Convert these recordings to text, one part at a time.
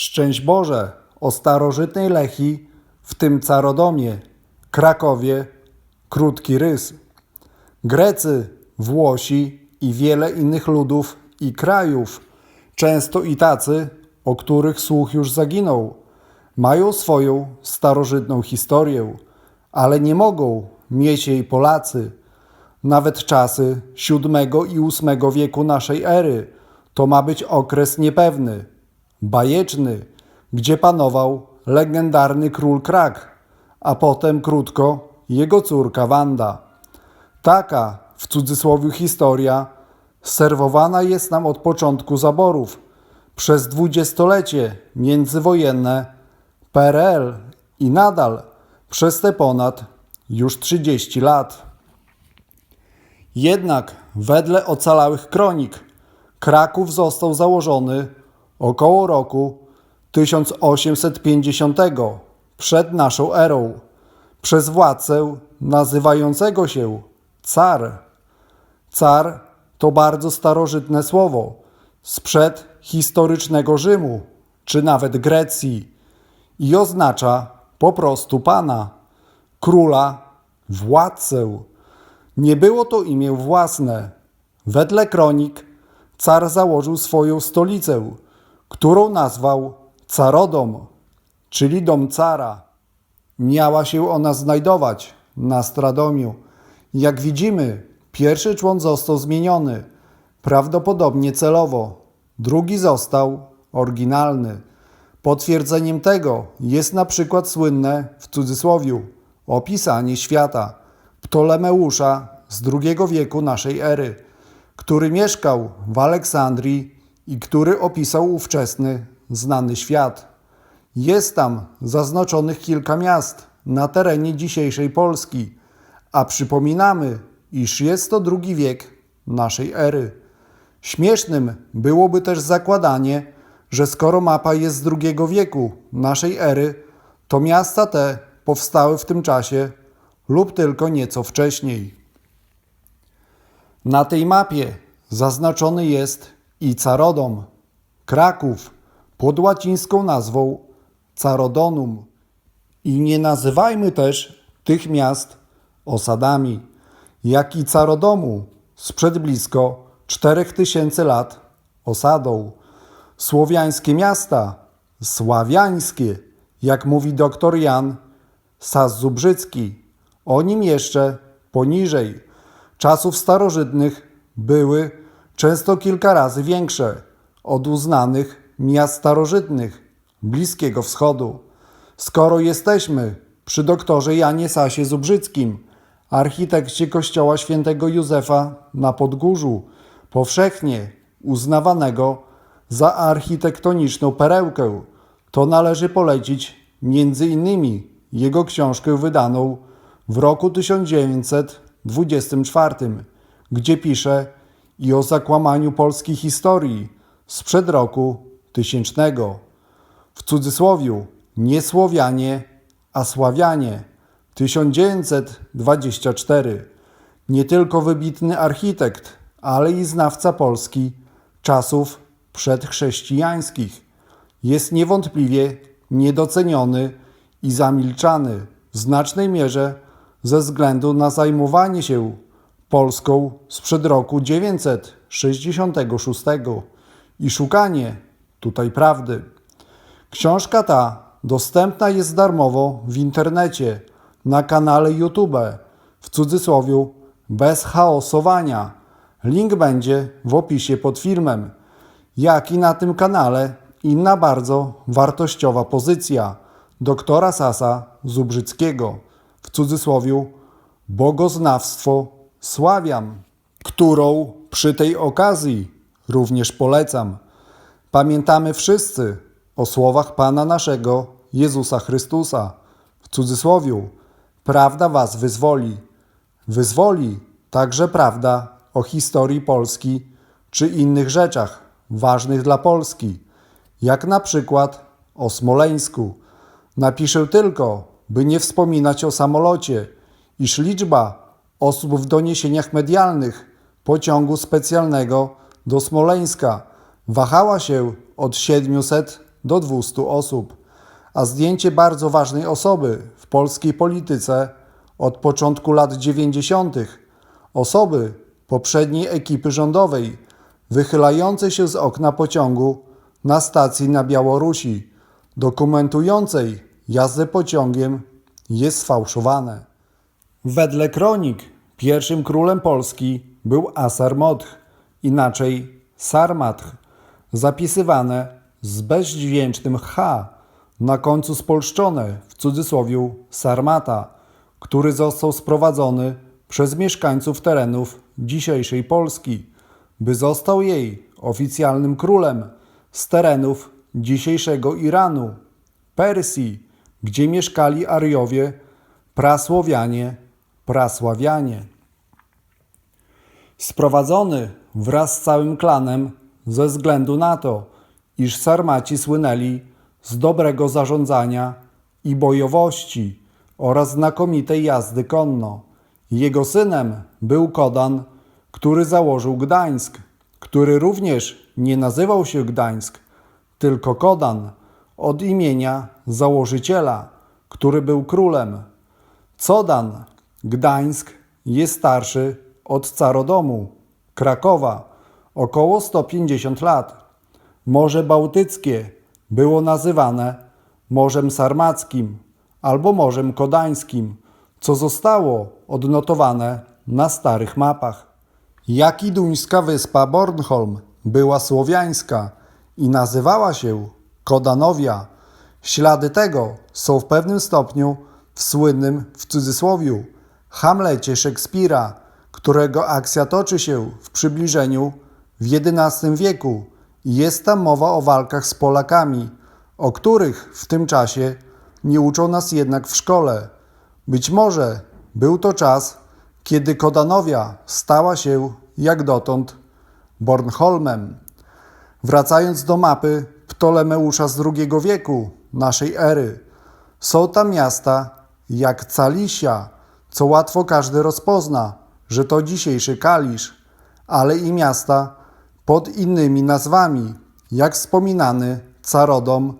Szczęść Boże o starożytnej Lechi, w tym Carodomie, Krakowie, krótki rys. Grecy, Włosi i wiele innych ludów i krajów, często i tacy, o których słuch już zaginął, mają swoją starożytną historię, ale nie mogą mieć jej Polacy. Nawet czasy VII i VIII wieku naszej ery to ma być okres niepewny, bajeczny, gdzie panował legendarny król Krak, a potem krótko jego córka Wanda. Taka, w cudzysłowie historia, serwowana jest nam od początku zaborów, przez dwudziestolecie międzywojenne, PRL i nadal przez te ponad już 30 lat. Jednak wedle ocalałych kronik Kraków został założony około roku 1850 przed naszą erą przez władcę nazywającego się car. Car to bardzo starożytne słowo sprzed historycznego Rzymu czy nawet Grecji i oznacza po prostu pana, króla, władcę. Nie było to imię własne. Wedle kronik car założył swoją stolicę, którą nazwał Carodom, czyli dom cara. Miała się ona znajdować na Stradomiu. Jak widzimy, pierwszy człon został zmieniony, prawdopodobnie celowo. Drugi został oryginalny. Potwierdzeniem tego jest na przykład słynne, w cudzysłowiu, opisanie świata Ptolemeusza z II wieku naszej ery, który mieszkał w Aleksandrii i który opisał ówczesny, znany świat. Jest tam zaznaczonych kilka miast na terenie dzisiejszej Polski, a przypominamy, iż jest to drugi wiek naszej ery. Śmiesznym byłoby też zakładanie, że skoro mapa jest z drugiego wieku naszej ery, to miasta te powstały w tym czasie lub tylko nieco wcześniej. Na tej mapie zaznaczony jest i Carodom, Kraków, pod łacińską nazwą Carodonum. I nie nazywajmy też tych miast osadami, jak i Carodomu sprzed blisko 4000 lat osadą. Słowiańskie miasta, sławiańskie, jak mówi doktor Jan Saz-Zubrzycki, o nim jeszcze poniżej czasów starożytnych były często kilka razy większe od uznanych miast starożytnych Bliskiego Wschodu. Skoro jesteśmy przy doktorze Janie Sasie Zubrzyckim, architekcie kościoła świętego Józefa na Podgórzu, powszechnie uznawanego za architektoniczną perełkę, to należy polecić między innymi jego książkę wydaną w roku 1924, gdzie pisze i o zakłamaniu polskiej historii sprzed roku tysięcznego. W cudzysłowiu nie Słowianie, a Sławianie 1924. Nie tylko wybitny architekt, ale i znawca Polski czasów przedchrześcijańskich. Jest niewątpliwie niedoceniony i zamilczany w znacznej mierze ze względu na zajmowanie się Polską sprzed roku 966 i szukanie tutaj prawdy. Książka ta dostępna jest darmowo w internecie na kanale YouTube w cudzysłowiu bez chaosowania. Link będzie w opisie pod filmem. Jak i na tym kanale inna bardzo wartościowa pozycja doktora Sasa Zubrzyckiego w cudzysłowiu Bogoznawstwo Sławian, którą przy tej okazji również polecam. Pamiętamy wszyscy o słowach Pana naszego Jezusa Chrystusa w cudzysłowiu prawda was wyzwoli. Wyzwoli także prawda o historii Polski czy innych rzeczach ważnych dla Polski, jak na przykład o Smoleńsku. Napiszę tylko, by nie wspominać o samolocie, iż liczba osób w doniesieniach medialnych pociągu specjalnego do Smoleńska wahała się od 700 do 200 osób, a zdjęcie bardzo ważnej osoby w polskiej polityce od początku lat 90. osoby poprzedniej ekipy rządowej, wychylającej się z okna pociągu na stacji na Białorusi, dokumentującej jazdę pociągiem, jest sfałszowane. Wedle kronik pierwszym królem Polski był Asar Motch, inaczej Sarmatch, zapisywane z bezdźwięcznym H na końcu spolszczone w cudzysłowie Sarmata, który został sprowadzony przez mieszkańców terenów dzisiejszej Polski, by został jej oficjalnym królem z terenów dzisiejszego Iranu, Persji, gdzie mieszkali Ariowie, prasłowianie, prasławianie. Sprowadzony wraz z całym klanem ze względu na to, iż Sarmaci słynęli z dobrego zarządzania i bojowości oraz znakomitej jazdy konno. Jego synem był Kodan, który założył Gdańsk, który również nie nazywał się Gdańsk, tylko Kodan, od imienia założyciela, który był królem. Codan, Gdańsk, jest starszy od Carodomu, Krakowa, około 150 lat. Morze Bałtyckie było nazywane Morzem Sarmackim albo Morzem Kodańskim, co zostało odnotowane na starych mapach. Jak i duńska wyspa Bornholm była słowiańska i nazywała się Kodanowia. Ślady tego są w pewnym stopniu w słynnym, w cudzysłowiu, Hamlecie Szekspira, którego akcja toczy się w przybliżeniu w XI wieku jest tam mowa o walkach z Polakami, o których w tym czasie nie uczą nas jednak w szkole. Być może był to czas, kiedy Kodanowia stała się, jak dotąd, Bornholmem. Wracając do mapy Ptolemeusza z II wieku naszej ery, są tam miasta jak Calisia, co łatwo każdy rozpozna, że to dzisiejszy Kalisz, ale i miasta pod innymi nazwami, jak wspominany Carodom,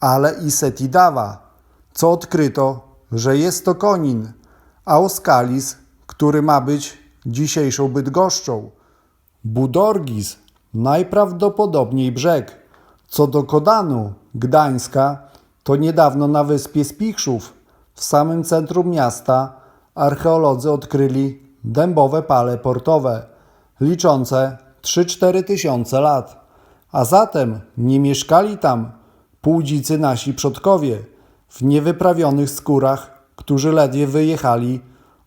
ale i Setidawa, co odkryto, że jest to Konin, a Oskalis, który ma być dzisiejszą Bydgoszczą. Budorgis, najprawdopodobniej brzeg. Co do Kodanu, Gdańska, to niedawno na wyspie Spichrzów, w samym centrum miasta, archeolodzy odkryli dębowe pale portowe, liczące 3-4 tysiące lat. A zatem nie mieszkali tam półdzicy nasi przodkowie w niewyprawionych skórach, którzy ledwie wyjechali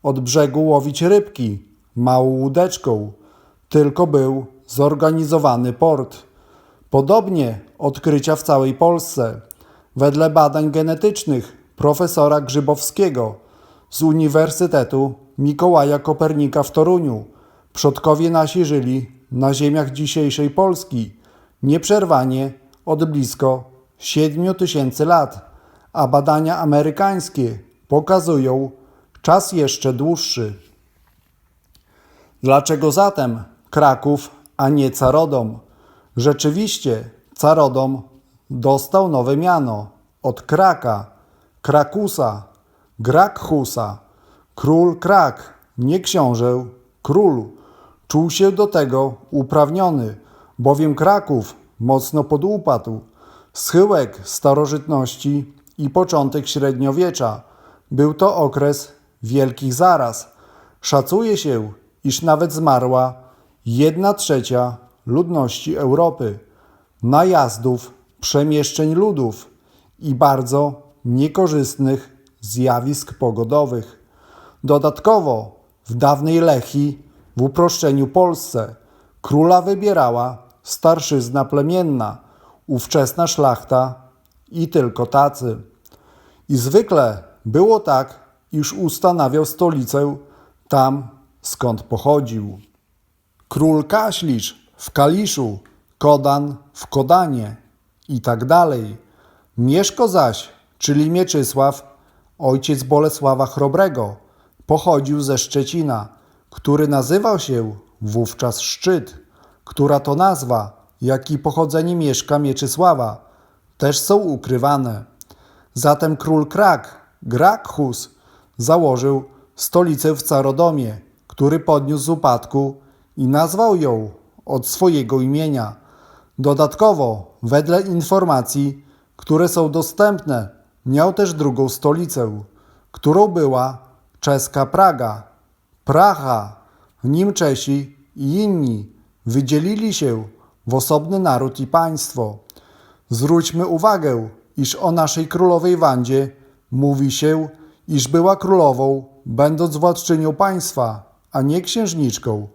od brzegu łowić rybki małą łódeczką, tylko był zorganizowany port. Podobnie odkrycia w całej Polsce. Wedle badań genetycznych profesora Grzybowskiego z Uniwersytetu Mikołaja Kopernika w Toruniu przodkowie nasi żyli na ziemiach dzisiejszej Polski nieprzerwanie od blisko 7 tysięcy lat, a badania amerykańskie pokazują czas jeszcze dłuższy. Dlaczego zatem Kraków, a nie Carodom? Rzeczywiście Carodom dostał nowe miano od Kraka, Krakusa, Grakhusa. Król Krak, nie książę, król. Czuł się do tego uprawniony, bowiem Kraków mocno podupadł. Schyłek starożytności i początek średniowiecza. Był to okres wielkich zaraz. Szacuje się, iż nawet zmarła jedna trzecia ludności Europy, najazdów, przemieszczeń ludów i bardzo niekorzystnych zjawisk pogodowych. Dodatkowo w dawnej Lechii, w uproszczeniu Polsce, króla wybierała starszyzna plemienna, ówczesna szlachta i tylko tacy. I zwykle było tak, iż ustanawiał stolicę tam, skąd pochodził. Król Kaślicz w Kaliszu, Kodan w Kodanie i tak dalej. Mieszko zaś, czyli Mieczysław, ojciec Bolesława Chrobrego, pochodził ze Szczecina, który nazywał się wówczas Szczyt, która to nazwa, jak i pochodzenie Mieszka Mieczysława, też są ukrywane. Zatem król Krak, Grakhus, założył stolicę w Carodomie, który podniósł z upadku i nazwał ją od swojego imienia. Dodatkowo, wedle informacji, które są dostępne, miał też drugą stolicę, którą była czeska Praga. Praha, nim Czesi i inni wydzielili się w osobny naród i państwo. Zwróćmy uwagę, iż o naszej królowej Wandzie mówi się, iż była królową, będąc władczynią państwa, a nie księżniczką.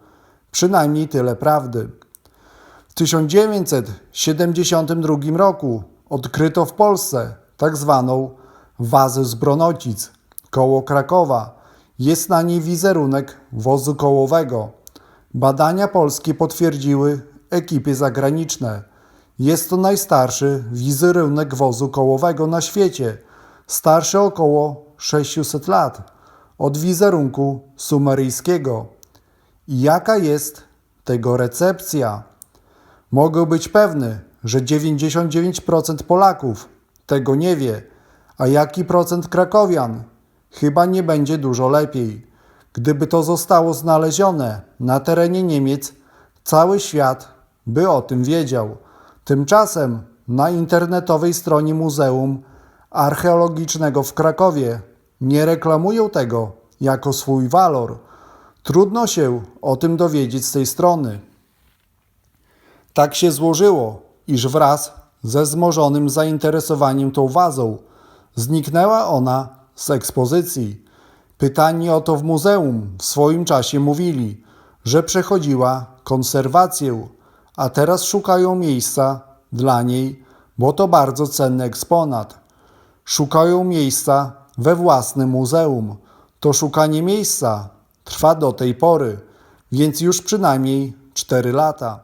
Przynajmniej tyle prawdy. W 1972 roku odkryto w Polsce tak zwaną wazę z Bronocic koło Krakowa. Jest na niej wizerunek wozu kołowego. Badania polskie potwierdziły ekipy zagraniczne. Jest to najstarszy wizerunek wozu kołowego na świecie, starszy około 600 lat od wizerunku sumeryjskiego. Jaka jest tego recepcja? Mogę być pewny, że 99% Polaków tego nie wie, a jaki procent krakowian? Chyba nie będzie dużo lepiej. Gdyby to zostało znalezione na terenie Niemiec, cały świat by o tym wiedział. Tymczasem na internetowej stronie Muzeum Archeologicznego w Krakowie nie reklamują tego jako swój walor. Trudno się o tym dowiedzieć z tej strony. Tak się złożyło, iż wraz ze wzmożonym zainteresowaniem tą wazą zniknęła ona z ekspozycji. Pytani o to w muzeum w swoim czasie mówili, że przechodziła konserwację, a teraz szukają miejsca dla niej, bo to bardzo cenny eksponat. Szukają miejsca we własnym muzeum. To szukanie miejsca trwa do tej pory, więc już przynajmniej 4 lata.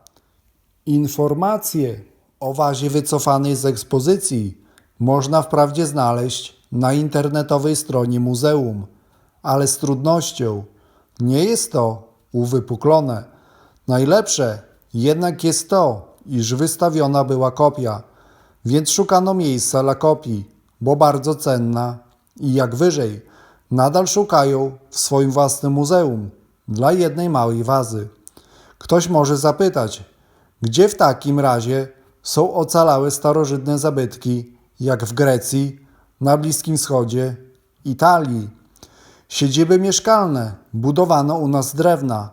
Informacje o wazie wycofanej z ekspozycji można wprawdzie znaleźć na internetowej stronie muzeum, ale z trudnością. Nie jest to uwypuklone. Najlepsze jednak jest to, iż wystawiona była kopia, więc szukano miejsca dla kopii, bo bardzo cenna i jak wyżej, nadal szukają w swoim własnym muzeum dla jednej małej wazy. Ktoś może zapytać, gdzie w takim razie są ocalałe starożytne zabytki, jak w Grecji, na Bliskim Wschodzie, Italii. Siedziby mieszkalne budowano u nas z drewna.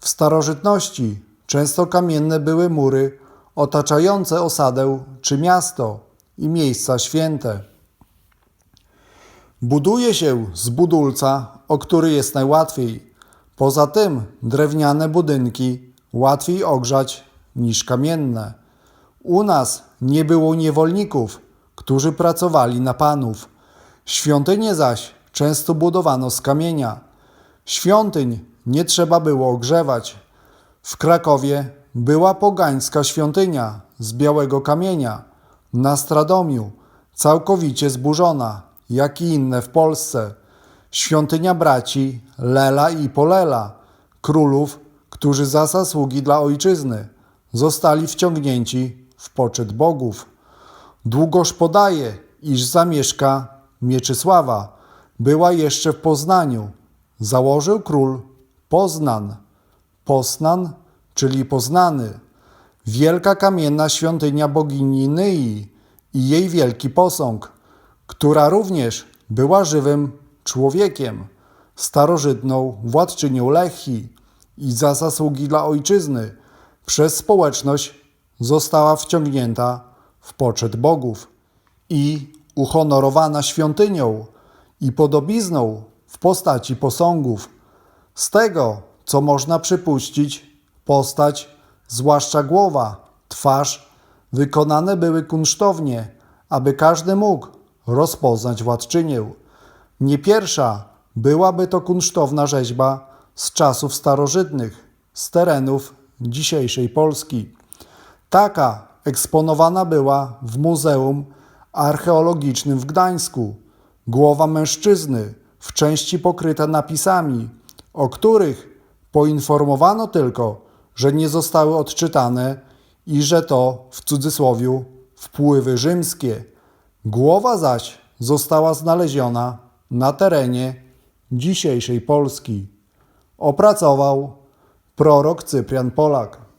W starożytności często kamienne były mury otaczające osadę czy miasto i miejsca święte. Buduje się z budulca, o który jest najłatwiej. Poza tym drewniane budynki łatwiej ogrzać niż kamienne. U nas nie było niewolników, którzy pracowali na panów. Świątynie zaś często budowano z kamienia. Świątyń nie trzeba było ogrzewać. W Krakowie była pogańska świątynia z białego kamienia na Stradomiu, całkowicie zburzona, jak i inne w Polsce. Świątynia braci Lela i Polela, królów, którzy za zasługi dla ojczyzny zostali wciągnięci w poczet bogów. Długoż podaje, iż zamieszka Mieczysława była jeszcze w Poznaniu. Założył król Poznan. Poznan, czyli Poznany. Wielka kamienna świątynia bogini Nyi i jej wielki posąg, która również była żywym człowiekiem, starożytną władczynią Lechii i za zasługi dla ojczyzny przez społeczność została wciągnięta w poczet bogów i uhonorowana świątynią i podobizną w postaci posągów. Z tego, co można przypuścić, postać, zwłaszcza głowa, twarz, wykonane były kunsztownie, aby każdy mógł rozpoznać władczynię. Nie pierwsza byłaby to kunsztowna rzeźba z czasów starożytnych, z terenów dzisiejszej Polski. Taka eksponowana była w Muzeum Archeologicznym w Gdańsku. Głowa mężczyzny, w części pokryta napisami, o których poinformowano tylko, że nie zostały odczytane i że to w cudzysłowie wpływy rzymskie. Głowa zaś została znaleziona na terenie dzisiejszej Polski. Opracował prorok Cyprian Polak.